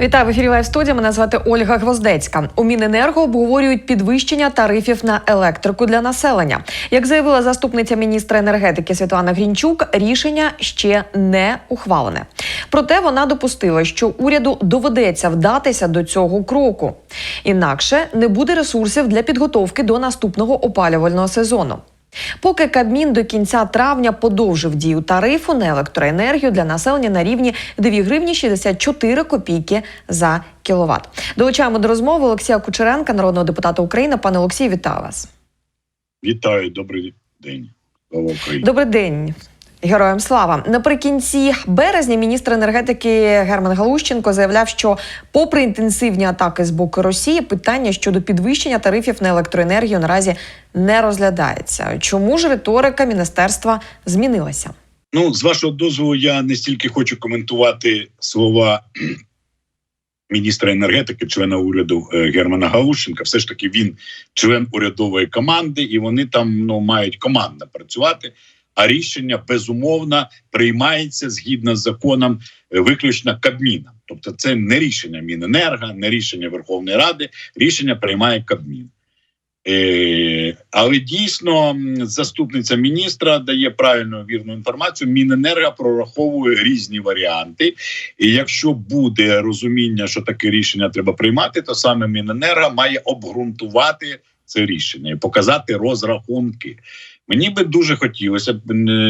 Вітаю в ефірі Лайв студія. Мене звати Ольга Гвоздецька. У Міненерго обговорюють підвищення тарифів на електрику для населення. Як заявила заступниця міністра енергетики Світлана Грінчук, рішення ще не ухвалене. Проте вона допустила, що уряду доведеться вдатися до цього кроку. Інакше не буде ресурсів для підготовки до наступного опалювального сезону. Поки Кабмін до кінця травня подовжив дію тарифу на електроенергію для населення на рівні 2 гривні 64 копійки за кіловат. Долучаємо до розмови Олексія Кучеренка, народного депутата України. Пане Олексій, вітаю вас. Вітаю, добрий день. Слава Україні. Добрий день. Героям слава наприкінці березня міністр енергетики Герман Галущенко заявляв, що, попри інтенсивні атаки з боку Росії, питання щодо підвищення тарифів на електроенергію наразі не розглядається. Чому ж риторика міністерства змінилася? Ну, з вашого дозволу, я не стільки хочу коментувати слова міністра енергетики, члена уряду е, Германа Галущенка. Все ж таки він член урядової команди, і вони там ну мають командно працювати. А рішення безумовно приймається згідно з законом е, виключно Кабміном. Тобто, це не рішення Міненерго, не рішення Верховної Ради, рішення приймає Кабмін. Е, але дійсно заступниця міністра дає правильну вірну інформацію. Міненерго прораховує різні варіанти. І якщо буде розуміння, що таке рішення треба приймати, то саме Міненерго має обґрунтувати це рішення і показати розрахунки. Мені би дуже хотілося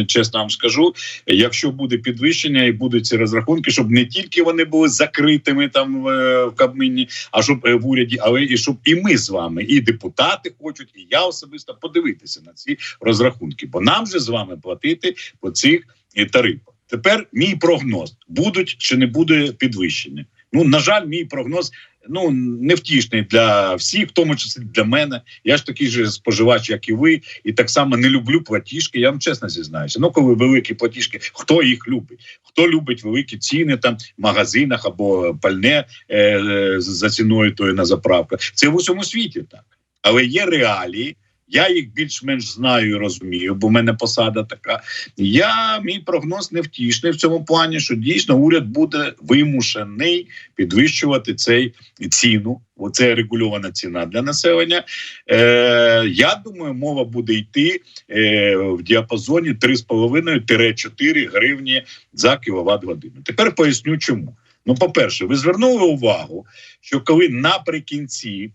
чесно вам скажу, якщо буде підвищення і будуть ці розрахунки, щоб не тільки вони були закритими там в, е, Кабміні, а щоб е, в уряді, але і щоб і ми з вами, і депутати хочуть, і я особисто подивитися на ці розрахунки. Бо нам же з вами платити по цих е, тарифах. Тепер мій прогноз: будуть чи не буде підвищення. Ну на жаль, мій прогноз ну невтішний для всіх, в тому числі для мене. Я ж такий же споживач, як і ви, і так само не люблю платіжки. Я вам чесно зізнаюся. Ну, коли великі платіжки, хто їх любить? Хто любить великі ціни там в магазинах або пальне е, е, за ціною тої на заправках? Це в усьому світі так, але є реалії. Я їх більш-менш знаю і розумію, бо в мене посада така. Я мій прогноз невтішний в цьому плані, що дійсно уряд буде вимушений підвищувати цей ціну. Оце регульована ціна для населення. Е, Я думаю, мова буде йти е, в діапазоні 3,5-4 гривні за кіловат годину. Тепер поясню, чому. Ну, по-перше, ви звернули увагу, що коли наприкінці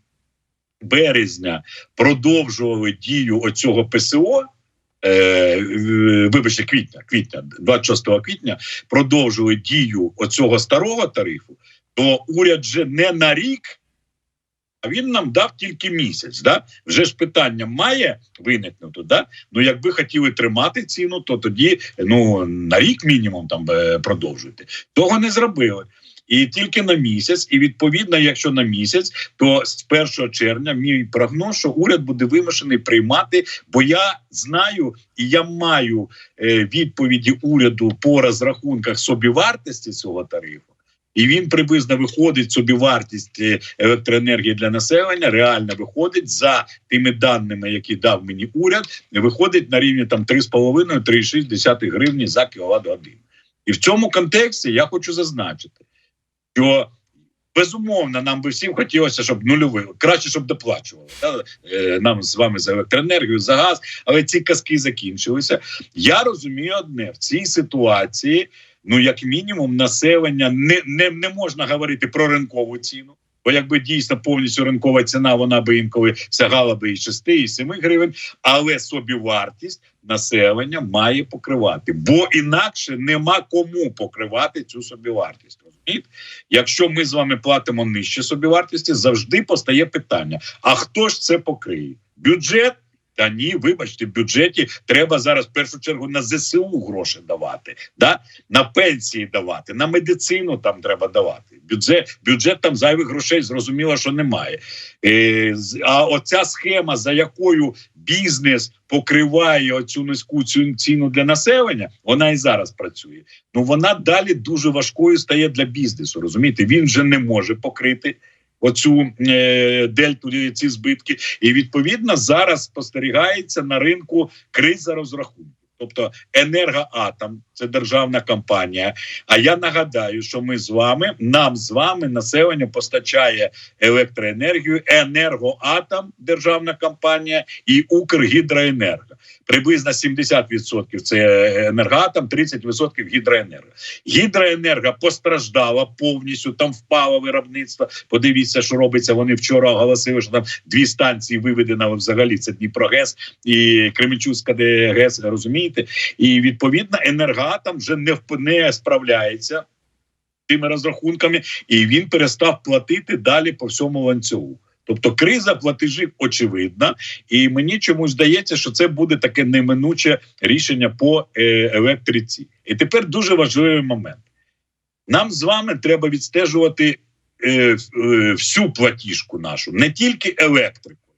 березня продовжували дію оцього ПСО. Е, вибачте, квітня, квітня, 26 квітня продовжили дію оцього старого тарифу, то уряд же не на рік, а він нам дав тільки місяць. Да? Вже ж питання має виникнути. Да? Ну, якби хотіли тримати ціну, то тоді ну на рік мінімум там е, продовжуйте. Того не зробили. І тільки на місяць, і відповідно, якщо на місяць, то з 1 червня мій прогноз, що уряд буде вимушений приймати, бо я знаю і я маю е, відповіді уряду по розрахунках собівартості цього тарифу. І він приблизно виходить собівартість е, електроенергії для населення. Реально виходить за тими даними, які дав мені уряд, виходить на рівні там 3,5-3,6 гривні за кіловат годину. І в цьому контексті я хочу зазначити що безумовно нам би всім хотілося, щоб нульовили. краще, щоб доплачували да? е, нам з вами за електроенергію, за газ, але ці казки закінчилися. Я розумію одне в цій ситуації. Ну, як мінімум, населення не, не, не можна говорити про ринкову ціну. Бо якби дійсно повністю ринкова ціна, вона би інколи сягала би і 6, і 7 гривень, але собівартість населення має покривати, бо інакше нема кому покривати цю собівартість. Розумієте? Якщо ми з вами платимо нижче собівартості, завжди постає питання: а хто ж це покриє? Бюджет? Та ні, вибачте, в бюджеті треба зараз в першу чергу на ЗСУ гроші давати, да? на пенсії давати, на медицину там треба давати. Бюджет бюджет там зайвих грошей зрозуміло, що немає. Е, а оця схема, за якою бізнес покриває оцю низьку ціну для населення, вона і зараз працює. Ну вона далі дуже важкою стає для бізнесу. Розумієте, він вже не може покрити оцю е, дельту е, ці збитки, і відповідно зараз спостерігається на ринку криза розрахунків. Тобто енергоатом це державна компанія. А я нагадаю, що ми з вами, нам з вами населення постачає електроенергію, енергоатом, державна компанія і Укргідроенерго. Приблизно 70% це енергоатом, 30% гідроенерго. Гідроенерго постраждала повністю. Там впало виробництво. Подивіться, що робиться. Вони вчора оголосили, що там дві станції виведено взагалі. Це Дніпрогес і Кременчуцька ДГЕС. Розумієте? І відповідно енергоатом вже не не справляється тими розрахунками, і він перестав платити далі по всьому ланцюгу. Тобто криза платежів очевидна, і мені чомусь здається, що це буде таке неминуче рішення по е, електриці. І тепер дуже важливий момент. Нам з вами треба відстежувати е, е, всю платіжку нашу, не тільки електрику?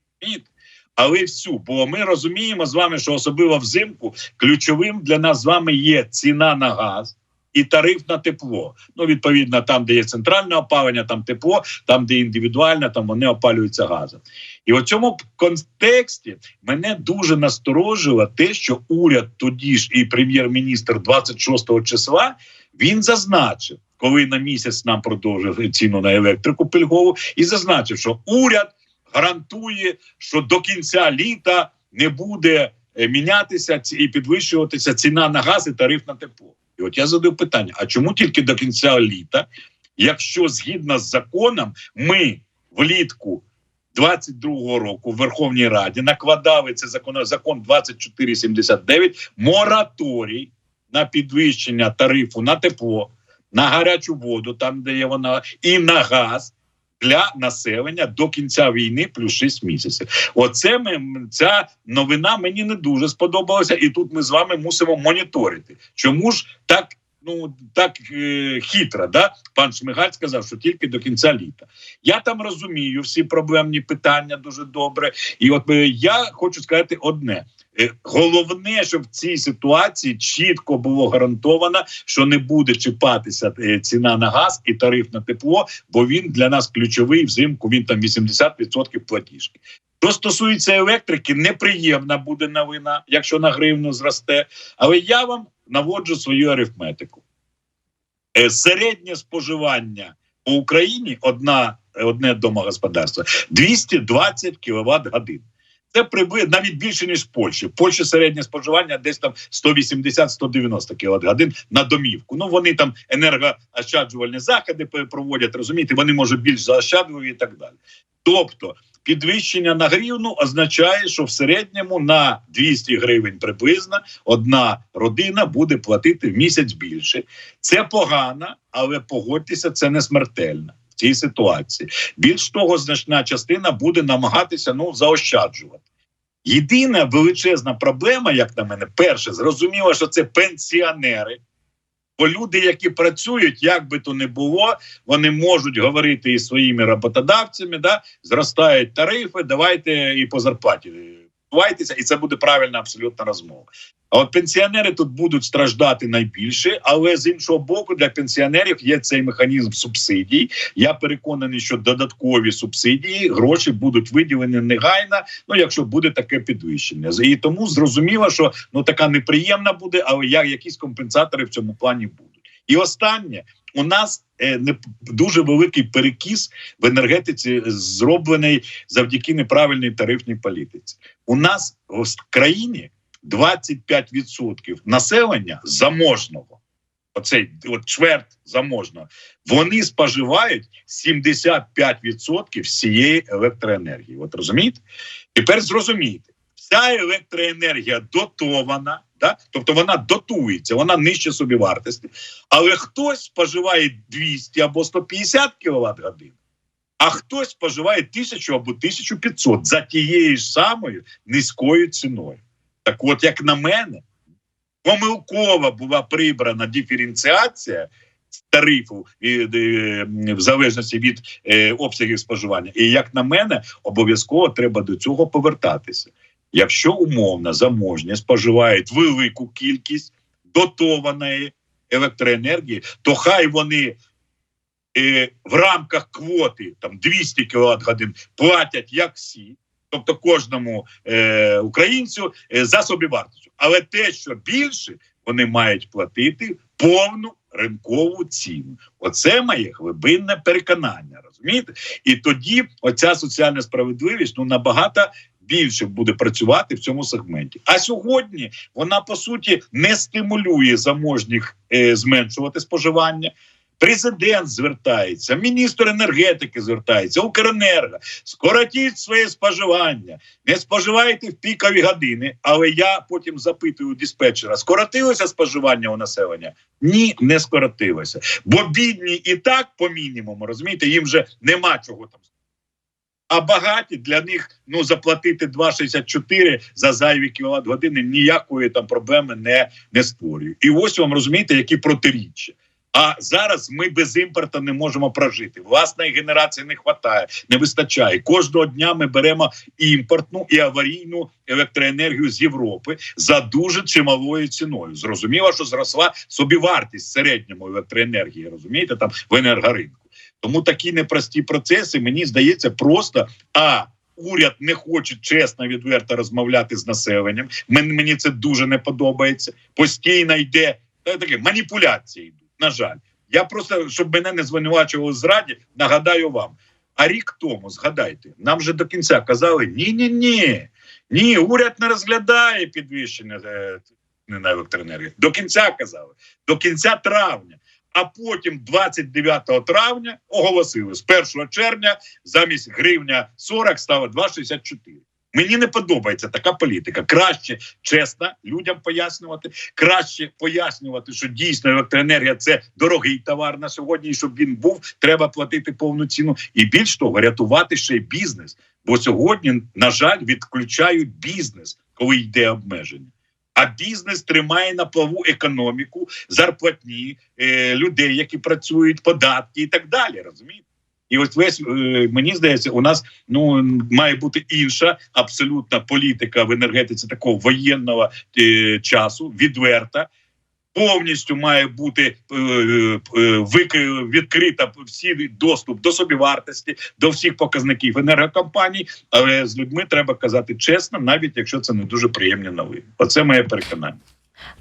Але всю. Бо ми розуміємо з вами, що особливо взимку ключовим для нас з вами є ціна на газ. І тариф на тепло. Ну, відповідно, там, де є центральне опалення, там тепло, там, де індивідуальне, там вони опалюються газом. І в цьому контексті мене дуже насторожило те, що уряд тоді ж і прем'єр-міністр 26 числа він зазначив, коли на місяць нам продовжив ціну на електрику пільгову, і зазначив, що уряд гарантує, що до кінця літа не буде е, мінятися і підвищуватися ціна на газ і тариф на тепло. І от я задаю питання: а чому тільки до кінця літа, якщо згідно з законом, ми влітку 22-го року в Верховній Раді накладали це закон, закон 2479 мораторій на підвищення тарифу на тепло, на гарячу воду, там де є вона, і на газ. Для населення до кінця війни плюс 6 місяців. Оце ми ця новина мені не дуже сподобалася, і тут ми з вами мусимо моніторити. Чому ж так ну так е, хитро? Да? Пан Шмигаль сказав, що тільки до кінця літа. Я там розумію всі проблемні питання дуже добре. І от е, я хочу сказати одне: Е, головне, щоб в цій ситуації чітко було гарантовано, що не буде чіпатися е, ціна на газ і тариф на тепло, бо він для нас ключовий взимку. Він там 80% платіжки. Що стосується електрики, неприємна буде новина, якщо на гривну зросте. Але я вам наводжу свою арифметику. Е, Середнє споживання по Україні одна, одне домогосподарство 220 кВт годин. Це приблизно навіть більше ніж в Польщі. В Польщі середнє споживання десь там 180-190 кВт годин на домівку. Ну вони там енергоощаджувальні заходи проводять. Розумієте, вони можуть більш заощаджливі і так далі. Тобто підвищення на гривну означає, що в середньому на 200 гривень приблизно одна родина буде платити в місяць більше. Це погано, але погодьтеся, це не смертельно цій ситуації. Більш того, значна частина буде намагатися ну заощаджувати. Єдина величезна проблема, як на мене, перше, зрозуміло, що це пенсіонери. Бо люди, які працюють, як би то не було, вони можуть говорити із своїми роботодавцями, да, зростають тарифи, давайте і по зарплаті. Давайтеся, і це буде правильна абсолютна розмова. А от пенсіонери тут будуть страждати найбільше, але з іншого боку, для пенсіонерів є цей механізм субсидій. Я переконаний, що додаткові субсидії гроші будуть виділені негайно. Ну якщо буде таке підвищення, і тому зрозуміло, що ну така неприємна буде, але я якісь компенсатори в цьому плані будуть. І останнє у нас е, не дуже великий перекіс в енергетиці, зроблений завдяки неправильній тарифній політиці. У нас в країні 25% населення заможного. Оцей от чверть заможного, вони споживають 75% всієї електроенергії. От розумієте? Тепер зрозумійте, вся електроенергія дотована, да? тобто вона дотується, вона нижче собівартості, але хтось споживає 200 або 150 кВт годин, а хтось споживає 1000 або 1500 за тією ж самою низькою ціною. Так от, як на мене, помилково була прибрана диференціація тарифу е, в залежності від е, обсягів споживання. І як на мене, обов'язково треба до цього повертатися. Якщо умовно заможні споживають велику кількість дотованої електроенергії, то хай вони е, в рамках квоти там 200 кВт годин платять як всі, тобто кожному е, українцю е, за собівартістю. Але те, що більше, вони мають платити повну ринкову ціну. Оце моє глибинне переконання. Розумієте? І тоді оця соціальна справедливість ну набагато більше буде працювати в цьому сегменті. А сьогодні вона по суті не стимулює заможніх е, зменшувати споживання. Президент звертається, міністр енергетики звертається, Укренерго. Скоротіть своє споживання, не споживайте в пікові години. Але я потім запитую диспетчера: скоротилося споживання у населення? Ні, не скоротилося. Бо бідні і так по мінімуму, розумієте, їм вже нема чого там. А багаті для них ну заплатити 2,64 за зайві кіловат години ніякої там проблеми не, не створює. І ось вам розумієте, які протиріччя. А зараз ми без імпорту не можемо прожити. Власної генерації не вистачає, не вистачає. Кожного дня ми беремо імпортну і аварійну електроенергію з Європи за дуже чималою ціною. Зрозуміло, що зросла собівартість середньому електроенергії. Розумієте, там в енергоринку. Тому такі непрості процеси мені здається просто а. Уряд не хоче чесно відверто розмовляти з населенням. Мені, це дуже не подобається. Постійно йде та, таке маніпуляції. На жаль, я просто щоб мене не звинувачували в зраді, нагадаю вам. А рік тому згадайте, нам вже до кінця казали: ні, ні, ні, ні, уряд не розглядає підвищення е, на електроенергію. До кінця казали, до кінця травня. А потім, 29 травня, оголосили з 1 червня замість гривня 40 стало 2,64. Мені не подобається така політика. Краще чесно людям пояснювати, краще пояснювати, що дійсно електроенергія це дорогий товар на сьогодні. І щоб він був, треба платити повну ціну. І більш того, рятувати ще й бізнес. Бо сьогодні, на жаль, відключають бізнес, коли йде обмеження. А бізнес тримає на плаву економіку, зарплатні е, людей, які працюють, податки і так далі. Розумієте? І ось весь е, мені здається, у нас ну має бути інша абсолютна політика в енергетиці такого воєнного е, часу, відверта. Повністю має бути е, е, відкрита всі доступ до собівартості, до всіх показників енергокомпаній. Але з людьми треба казати чесно, навіть якщо це не дуже приємні новини. Оце моє переконання.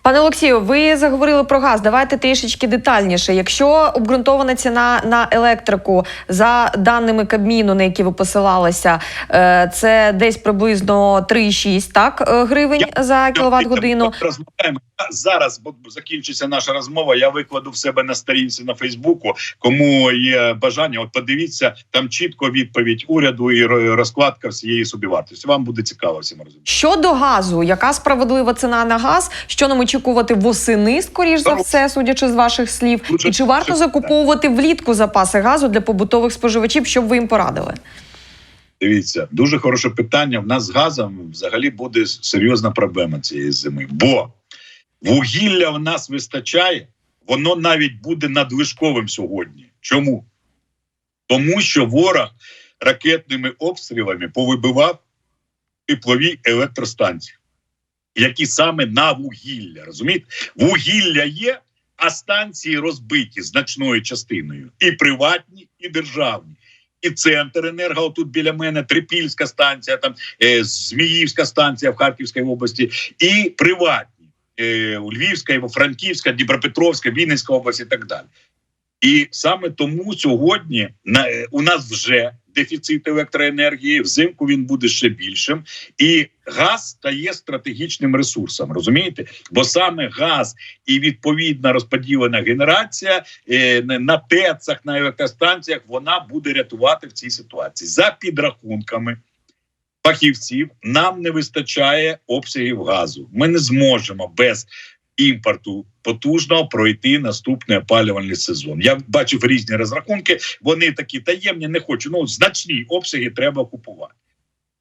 Пане Олексію, ви заговорили про газ. Давайте трішечки детальніше. Якщо обґрунтована ціна на електрику за даними Кабміну, на які ви посилалися, е, це десь приблизно 3,6 так е, гривень за кіловат годину. Розмовляємо зараз, бо закінчиться наша розмова. Я викладу в себе на сторінці на Фейсбуку. Кому є бажання, от подивіться там чітко відповідь уряду і розкладка всієї собівартості. Вам буде цікаво всім розуміти. Щодо газу, яка справедлива ціна на газ? Що нам очікувати восени, скоріш за все, судячи з ваших слів, і чи варто закуповувати влітку запаси газу для побутових споживачів? Щоб ви їм порадили? Дивіться, дуже хороше питання. В нас з газом взагалі буде серйозна проблема цієї зими, бо вугілля в нас вистачає, воно навіть буде надлишковим сьогодні. Чому? Тому що ворог ракетними обстрілами повибивав теплові електростанції, які саме на вугілля. Розумієте? Вугілля є, а станції розбиті значною частиною, і приватні, і державні. І центр енерго тут біля мене, Трипільська станція, там е, Зміївська станція в Харківській області, і приватні е, Львівська, Франківська, Дніпропетровська, Вінницька область і так далі. І саме тому сьогодні на, е, у нас вже дефіцит електроенергії, взимку він буде ще більшим, і газ стає стратегічним ресурсом. Розумієте? Бо саме газ і відповідна розподілена генерація е, на- ТЕЦах, на електростанціях вона буде рятувати в цій ситуації за підрахунками. Фахівців нам не вистачає обсягів газу. Ми не зможемо без імпорту потужного пройти наступний опалювальний сезон. Я бачив різні розрахунки. Вони такі таємні, не хочу. Ну значні обсяги треба купувати,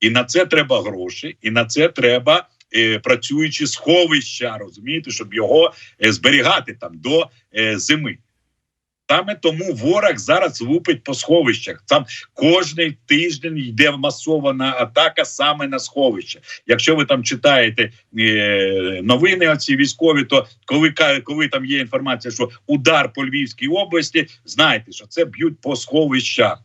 і на це треба гроші, і на це треба. е, Працюючи сховища, розумієте, щоб його е, зберігати там до е, зими. Саме тому ворог зараз лупить по сховищах. Там кожний тиждень йде масована атака саме на сховище. Якщо ви там читаєте е, новини, оці військові, то коли коли там є інформація, що удар по Львівській області, знайте, що це б'ють по сховищах.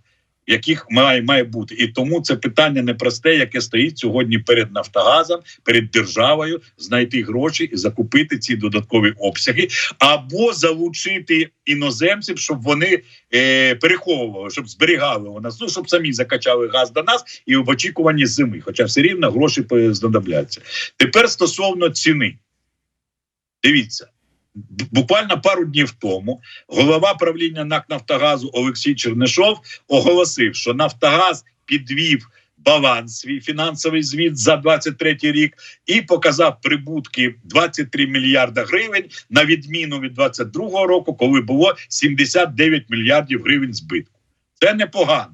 Яких має має бути, і тому це питання непросте, яке стоїть сьогодні перед Нафтогазом, перед державою знайти гроші і закупити ці додаткові обсяги, або залучити іноземців, щоб вони е, переховували, щоб зберігали у нас, ну щоб самі закачали газ до нас і в очікуванні зими. Хоча все рівно гроші е, знадобляться. Тепер стосовно ціни, дивіться. Буквально пару днів тому голова правління НАК Нафтогазу Олексій Чернишов оголосив, що Нафтогаз підвів баланс свій фінансовий звіт за 23 рік і показав прибутки 23 мільярда гривень на відміну від 22 року, коли було 79 мільярдів гривень збитку. Це непогано.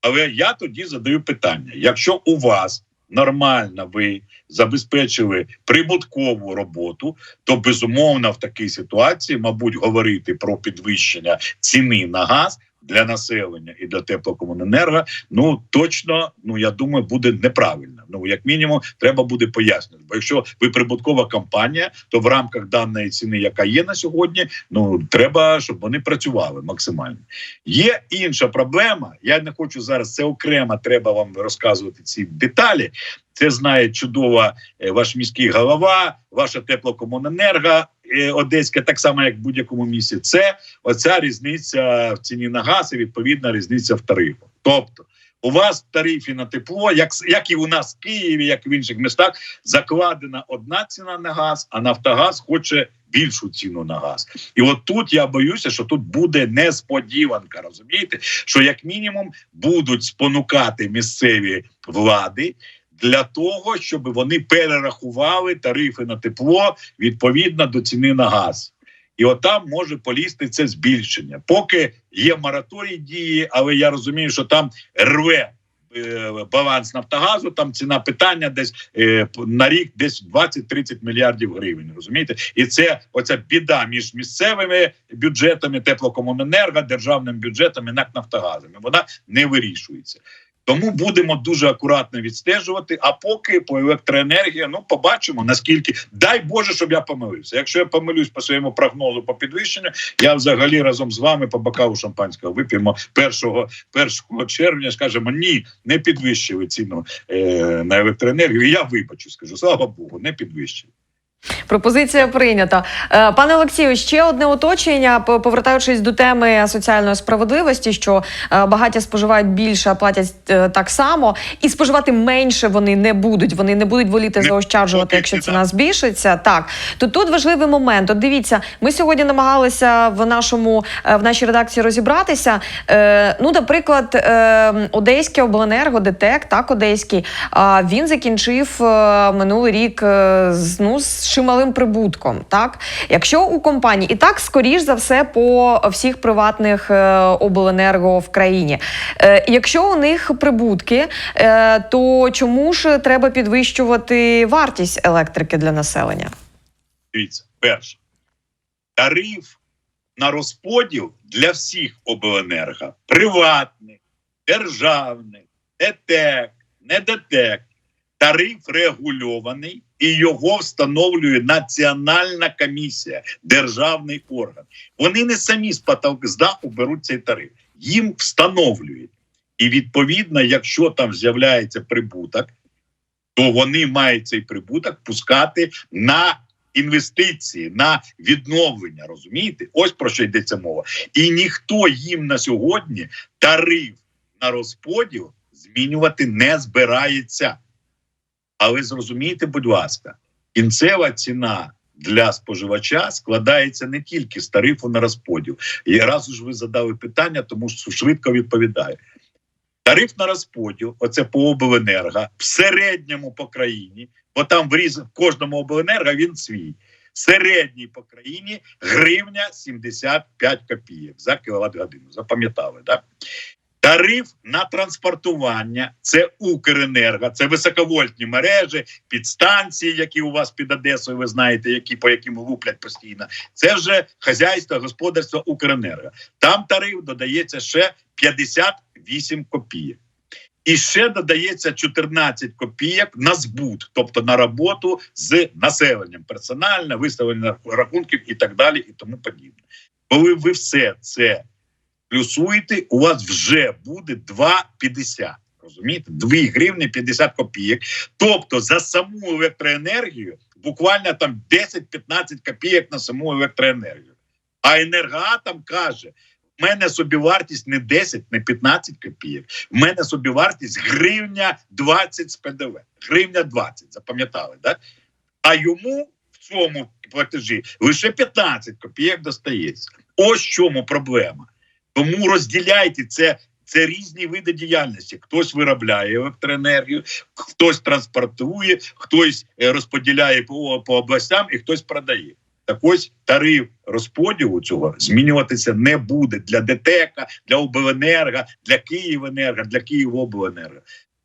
Але я тоді задаю питання: якщо у вас нормально ви забезпечили прибуткову роботу, то безумовно в такій ситуації, мабуть, говорити про підвищення ціни на газ для населення і для теплокомуненерго, ну точно, ну я думаю, буде неправильно. Ну як мінімум, треба буде пояснити. Бо якщо ви прибуткова компанія, то в рамках даної ціни, яка є на сьогодні, ну треба, щоб вони працювали максимально. Є інша проблема. Я не хочу зараз це окремо. Треба вам розказувати ці деталі. Це знає чудово е, ваш міський голова, ваша теплокомуненерго е, одеська, так само як в будь-якому місці. Це оця різниця в ціні на газ і відповідна різниця в тарифах. Тобто, у вас в тарифі на тепло, як, як і у нас в Києві, як і в інших містах, закладена одна ціна на газ, а Нафтогаз хоче більшу ціну на газ. І от тут я боюся, що тут буде несподіванка. Розумієте, що як мінімум будуть спонукати місцеві влади. Для того щоб вони перерахували тарифи на тепло відповідно до ціни на газ, і отам може полізти це збільшення. Поки є мораторій дії, але я розумію, що там рве е, баланс Нафтогазу. Там ціна питання десь е, на рік десь 20-30 мільярдів гривень. Розумієте, і це оця біда між місцевими бюджетами, теплокомуненерго, державним бюджетом і НАК Нафтогазами. Вона не вирішується. Тому будемо дуже акуратно відстежувати. А поки по електроенергії, ну побачимо наскільки дай Боже, щоб я помилився. Якщо я помилюсь по своєму прогнозу по підвищенню, я взагалі разом з вами по бокалу шампанського вип'ємо 1, 1 червня. Скажемо ні, не підвищили ціну е, на електроенергію. Я вибачу, скажу, слава Богу, не підвищили. Пропозиція прийнята. Е, Пане Олексію, ще одне уточнення. Повертаючись до теми соціальної справедливості, що е, багаті споживають більше, а платять е, так само, і споживати менше вони не будуть. Вони не будуть воліти Не- заощаджувати, поки якщо ціна збільшиться. Так то тут важливий момент. От дивіться, ми сьогодні намагалися в нашому в нашій редакції розібратися. Ну, наприклад, Одеське обленерго, ДТЕК, так одеський. Він закінчив минулий рік з ну з чималим прибутком. Так, якщо у компанії і так скоріш за все по всіх приватних е, обленерго в країні. Е, якщо у них прибутки, е, то чому ж треба підвищувати вартість електрики для населення? Дивіться, перше, тариф на розподіл для всіх обленерго приватних, державних, ДТЕК, не ДТЕК. Тариф регульований і його встановлює Національна комісія, державний орган. Вони не самі з потолку з беруть цей тариф, їм встановлюють. І відповідно, якщо там з'являється прибуток, то вони мають цей прибуток пускати на інвестиції, на відновлення. Розумієте? Ось про що йдеться мова. І ніхто їм на сьогодні тариф на розподіл змінювати не збирається. Але зрозумійте, будь ласка, кінцева ціна для споживача складається не тільки з тарифу на розподіл. І раз уж ви задали питання, тому що швидко відповідаю. Тариф на розподіл, оце по обленерго, в середньому по країні, бо там в різ в кожному обленерго він свій. Середній по країні гривня 75 копійок за кіловат годину. Запам'ятали, так? Тариф на транспортування це Укренерго, це високовольтні мережі, підстанції, які у вас під Одесою, ви знаєте, які по яким луплять постійно. Це вже хазяйство, господарство Укренерго. Там тариф додається ще 58 копійок. І ще додається 14 копійок на збут, тобто на роботу з населенням, персонально, виставлення рахунків і так далі, і тому подібне. Коли ви все це плюсуєте, у вас вже буде 2,50. Розумієте? 2 гривні 50 копійок. Тобто за саму електроенергію буквально там 10-15 копійок на саму електроенергію. А енергоатом каже: в мене собівартість не 10, не 15 копійок. В мене собівартість гривня 20 з ПДВ. Гривня 20, запам'ятали, так? А йому в цьому платежі лише 15 копійок достається. Ось чому проблема. Тому розділяйте це. Це різні види діяльності. Хтось виробляє електроенергію, хтось транспортує, хтось е, розподіляє по, по областям і хтось продає. Так ось тариф розподілу цього змінюватися не буде для ДТЕКа, для обленерго, для Київенерго, для Київобленерго.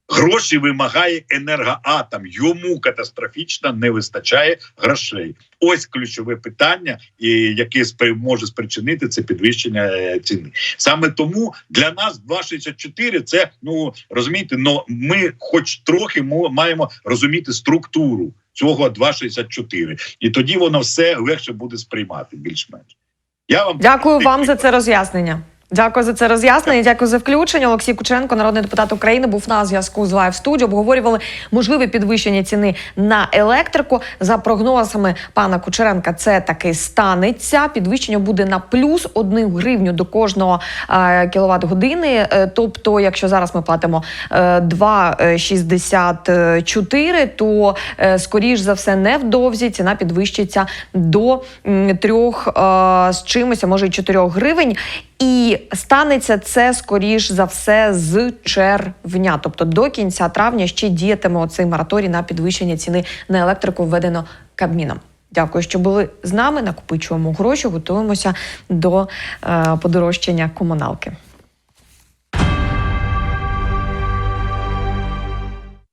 Гроші вимагає енергоатом. Йому катастрофічно не вистачає грошей. Ось ключове питання, і яке може спричинити це підвищення е, ціни. Саме тому для нас 2,64 це ну розумієте, ну ми, хоч трохи, мо- маємо розуміти структуру цього 2,64. і тоді воно все легше буде сприймати більш-менш. Я вам Дякую вам за це роз'яснення. Дякую за це роз'яснення. Дякую за включення. Олексій Кученко, народний депутат України, був на зв'язку з Live Studio. Обговорювали можливе підвищення ціни на електрику. За прогнозами пана Кучеренка, це таки станеться. Підвищення буде на плюс 1 гривню до кожного е, кіловат години. Тобто, якщо зараз ми платимо е, 2,64, то е, скоріш за все невдовзі ціна підвищиться до м, трьох е, з чимось, а може й 4 гривень. І станеться це скоріш за все з червня, тобто до кінця травня ще діятиме оцей мораторій на підвищення ціни на електрику, введено Кабміном. Дякую, що були з нами. Накопичуємо гроші, готуємося до е, подорожчання комуналки.